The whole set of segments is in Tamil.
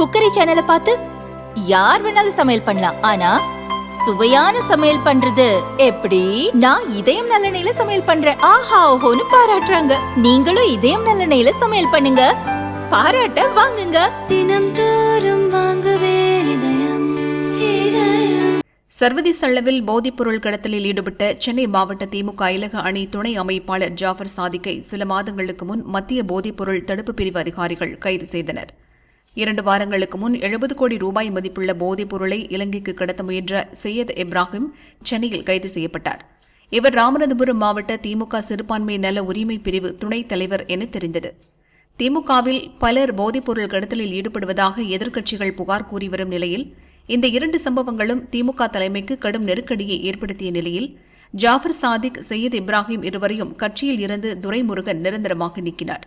குக்கரி சேனலை பார்த்து யார் வேணாலும் சமையல் பண்ணலாம். ஆனா சுவையான சமையல் பண்றது எப்படி? நான் இதயம் நல்லெண்ணெயில சமையல் பண்றேன். ஆஹா ஓஹோன்னு பாராட்டுறாங்க. நீங்களும் இதயம் நல்லெண்ணெயில சமையல் பண்ணுங்க. பாராட்ட வாங்குங்க. தினம் தோறும் வாங்குவே சர்வதேச அளவில் போதைப்பொருள் கடத்தலில் ஈடுபட்ட சென்னை மாவட்ட திமுக இலக அணி துணை அமைப்பாளர் ஜாஃபர் சாதிக்கை சில மாதங்களுக்கு முன் மத்திய போதைப்பொருள் தடுப்பு பிரிவு அதிகாரிகள் கைது செய்தனர். இரண்டு வாரங்களுக்கு முன் எழுபது கோடி ரூபாய் மதிப்புள்ள போதைப் பொருளை இலங்கைக்கு கடத்த முயன்ற சையத் இப்ராஹிம் சென்னையில் கைது செய்யப்பட்டார். இவர் ராமநாதபுரம் மாவட்ட திமுக சிறுபான்மை நல உரிமை பிரிவு துணைத் தலைவர் என தெரிந்தது. திமுகவில் பலர் போதைப்பொருள் கடத்தலில் ஈடுபடுவதாக எதிர்க்கட்சிகள் புகார் கூறி வரும் நிலையில் இந்த இரண்டு சம்பவங்களும் திமுக தலைமைக்கு கடும் நெருக்கடியை ஏற்படுத்திய நிலையில் ஜாஃபர் சாதிக் சையத் இப்ராஹிம் இருவரையும் கட்சியில் இருந்து துரைமுருகன் நிரந்தரமாக நீக்கினார்.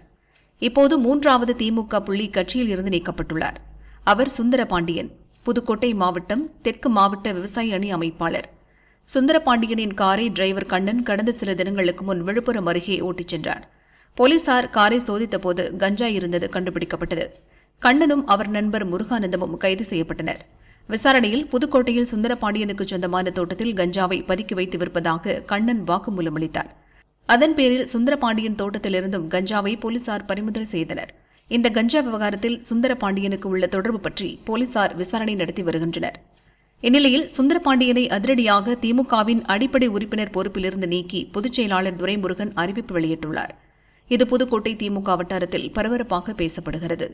இப்போது மூன்றாவது திமுக புள்ளி கட்சியில் இருந்து நீக்கப்பட்டுள்ளார். அவர் சுந்தரபாண்டியன் புதுக்கோட்டை மாவட்டம் தெற்கு மாவட்ட விவசாய அணி அமைப்பாளர். சுந்தரபாண்டியனின் காரை டிரைவர் கண்ணன் கடந்த சில தினங்களுக்கு முன் விழுப்புரம் அருகே ஓட்டிச் சென்றார். போலீசார் காரை சோதித்தபோது கஞ்சா இருந்தது கண்டுபிடிக்கப்பட்டது. கண்ணனும் அவர் நண்பர் முருகானந்தமும் கைது செய்யப்பட்டனர். விசாரணையில் புதுக்கோட்டையில் சுந்தரபாண்டியனுக்கு சொந்தமான தோட்டத்தில் கஞ்சாவை பதுக்கி வைத்து விற்பதாக கண்ணன் வாக்குமூலம் அளித்தார். அதன் பேரில் சுந்தரபாண்டியன் தோட்டத்திலிருந்தும் கஞ்சாவை போலீசார் பறிமுதல் செய்தனர். இந்த கஞ்சா விவகாரத்தில் சுந்தரபாண்டியனுக்கு உள்ள தொடர்பு பற்றி போலீசார் விசாரணை நடத்தி வருகின்றனர். இந்நிலையில் சுந்தரபாண்டியனை அதிரடியாக திமுகவின் அடிப்படை உறுப்பினர் பொறுப்பிலிருந்து நீக்கி பொதுச் செயலாளர் துரைமுருகன் அறிவிப்பு வெளியிட்டுள்ளார். இது புதுக்கோட்டை திமுக வட்டாரத்தில் பரபரப்பாக பேசப்படுகிறது.